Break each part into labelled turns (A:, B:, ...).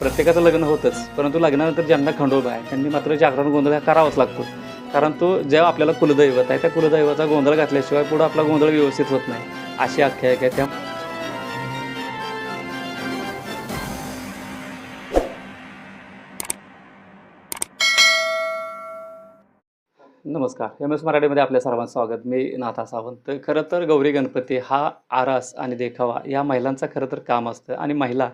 A: प्रत्येकाचं लग्न होतंच परंतु लग्नानंतर ज्यांना खंडोबा आहे त्यांनी मात्र जागरण गोंधळ हा करावाच लागतो. कारण तो जेव्हा आपल्याला कुलदैवत आहे त्या कुलदैवाचा गोंधळ घातल्याशिवाय पुढं आपला गोंधळ व्यवस्थित होत नाही. अशी आख्यायिका आहे त्या नमस्कार एम एस मराठीमध्ये आपल्या सर्वांचं स्वागत. मी नाथा सावंत. तर खरं तर गौरी गणपती हा आरास आणि देखावा या महिलांचा खरं तर काम असतं. आणि महिला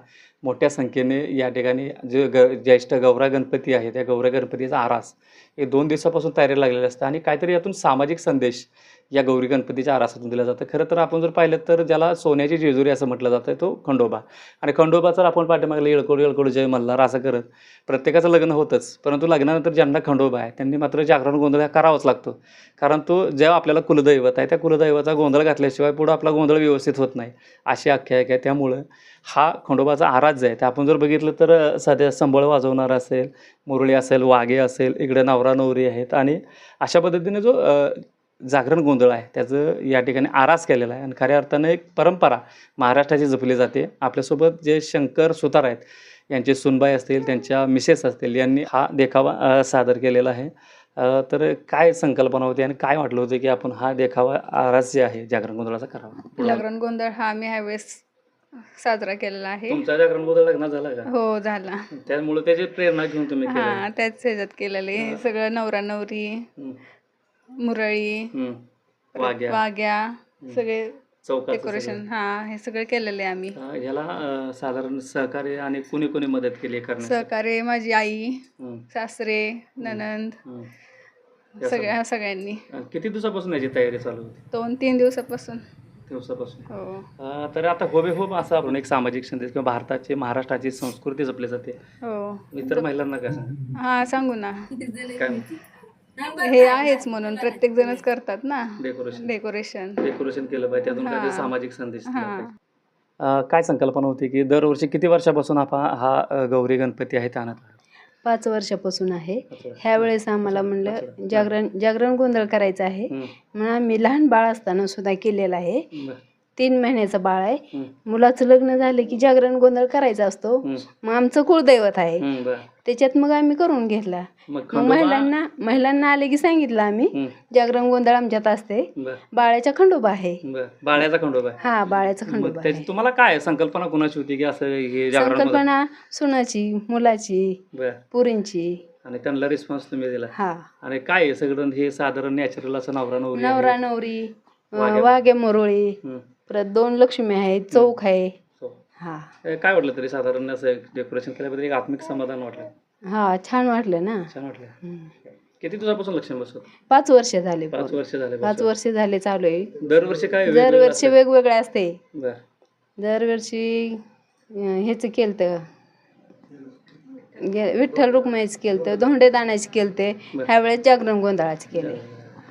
A: मोठ्या संख्येने या ठिकाणी जे ग ज्येष्ठ गौरा गणपती आहे त्या गौरा गणपतीचा आरास हे दोन दिवसापासून तयारी लागलेलं असतं आणि काहीतरी यातून सामाजिक संदेश या गौरी गणपतीच्या आरासातून दिला जातं. खरं तर आपण जर पाहिलं तर ज्याला सोन्याची जेजुरी असं म्हटलं जातं तो खंडोबा. आणि खंडोबा जर आपण पाठीमागलं येळकोड येळकोड जय मल्हार असं करत प्रत्येकाचं लग्न होतंच. परंतु लग्नानंतर ज्यांना खंडोबा आहे त्यांनी मात्र जागरण गोंधळ हा करावाच लागतो. कारण तो जेव्हा आपल्याला कुलदैवत आहे त्या कुलदैवाचा गोंधळ घातल्याशिवाय पुढं आपला गोंधळ व्यवस्थित होत नाही. अशी आख्यायिका आहे. त्यामुळं हा खंडोबाचा आराज वाद्य आहेत. आपण जर बघितलं तर साध्या संबळ वाजवणार असेल मुरळी असेल वाघे असेल इकडे नवरा नवरी आहेत आणि अशा पद्धतीने जो जागरण गोंधळ आहे त्याचं या ठिकाणी आरास केलेला आहे. आणि खऱ्या अर्थानं एक परंपरा महाराष्ट्राची जपली जाते. आपल्यासोबत जे शंकर सुतार आहेत यांचे सुनबाई असतील त्यांच्या मिसेस असतील यांनी हा देखावा सादर केलेला आहे. तर काय संकल्पना होती आणि काय वाटलं होतं की आपण हा देखावा आरास जे आहे जागरण गोंधळाचा करावा?
B: जागरण गोंधळ हा आम्ही ह्यावेळेस साजरा केलेला आहे.
A: तुमचा जागरण गोंधळ लग्न झाला का?
B: हो झाला.
A: त्यामुळे त्याची प्रेरणा घेऊन तुम्ही केलं
B: हा त्याच ह्याच्यात केलेले सगळं नवरा नवरी मुरळी
A: वाघ्या.
B: वाघ्या सगळे डेकोरेशन हा हे सगळं केलेले आम्ही.
A: ह्याला अं, साधारण सहकार्य आणि कुणी कुणी मदत केली करण्यासाठी?
B: सहकार्य माझी आई सासरे ननंद.
A: या
B: सगळ्या. सगळ्यांनी.
A: अं, किती दिवसापासून याची तयारी चालू होती?
B: दोन तीन दिवसापासून.
A: दिवसापासून.
B: हो.
A: अं, तर आता होबेहोब असं आपण एक सामाजिक संदेश किंवा भारताची महाराष्ट्राची संस्कृती जपली जाते.
B: हो.
A: इतर महिलांना काय सांग?
B: हा सांगू ना.
A: काय?
B: हे आहेच म्हणून प्रत्येक जणच करतात ना.
A: डेकोरेशन
B: डेकोरेशन
A: डेकोरेशन केलं पाहिजे त्यातून काहीतरी
B: हा.
A: सामाजिक संदेश दिला
B: हा.
A: पाहिजे. अं, काय संकल्पना होती की दरवर्षी किती वर्षापासून आपण हा अं, गौरी गणपती आहे आणत आहात?
C: पाच वर्षापासून आहे. ह्या वेळेस आम्हाला म्हणलं जागरण जागरण गोंधळ करायचं आहे. म्हणून आम्ही लहान बाळ असताना सुद्धा केलेलं आहे. तीन महिन्याचं बाळ आहे. मुलाचं लग्न झालं की जागरण गोंधळ करायचा असतो. मग आमचं कुळदैवत आहे. त्याच्यात मग आम्ही करून घेतला.
A: मग
C: मग
A: खंडोबा-
C: महिलांना महिलांना आले की सांगितलं आम्ही जागरण गोंधळ आमच्यात असते.
A: बरं,
C: बाळाचा खंडोबा आहे.
A: बरं. बाळ्याचा खंडोबा आहे.
C: हा
A: मग
C: खंडोबा
A: त्याची
C: आहे.
A: तुम्हाला काय संकल्पना कुणाची होती की असं हे जागरण?
C: संकल्पना सुनाची मुलाची
A: बरं.
C: पुरींची.
A: आणि त्यांना रिस्पॉन्स तुम्ही दिला.
C: हा.
A: आणि काय आहे सगळं हे साधारण नॅचरल असं नवरा नवरी आहे.
C: नवरा नवरी अं,
A: वाघ्या-
C: वाघ्या मोरोळी परत दोन लक्ष्मी आहेत चौक आहे.
A: हो. काय वाटलं तरी साधारण असं डेकोरेशन केल्याबद्दल एक आत्मिक समाधान वाटलं
C: हा छान वाटलं ना
A: छान वाटलं
C: हम्म.
A: किती दिवसापासून लक्ष्मी बसवत
C: पाच वर्ष झाले
A: पाच. वर्ष झाले
C: पाच
A: बसवत.
C: वर्ष झाले चालू आहे
A: दरवर्षी काय वेगवेगळं
C: दरवर्षी
A: असतं?
C: वेगवेगळे असते
A: बरं.
C: दरवर्षी अं, ह्याचं केलतं गे- विठ्ठल रुक्माईच केलतं धोंडे दाण्याचे केलते. ह्यावेळेस जागरण गोंधळाचे केले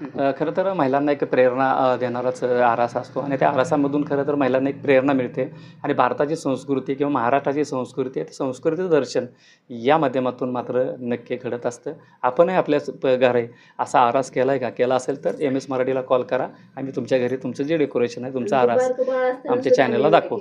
A: खरं तर महिलांना एक प्रेरणा देणाराच आरास असतो आणि त्या आरासामधून खरं तर महिलांना एक प्रेरणा मिळते. आणि भारताची संस्कृती किंवा महाराष्ट्राची संस्कृती आहे संस्कृतीचं दर्शन या माध्यमातून मात्र नक्की घडत असतं. आपणही आपल्या स- प- घरी असा आरास केला आहे का? केला असेल तर एम एस मराठीला कॉल करा. आम्ही तुमच्या घरी तुमचं जे डेकोरेशन आहे तुमचा आरास आमच्या चॅनलला दाखवू.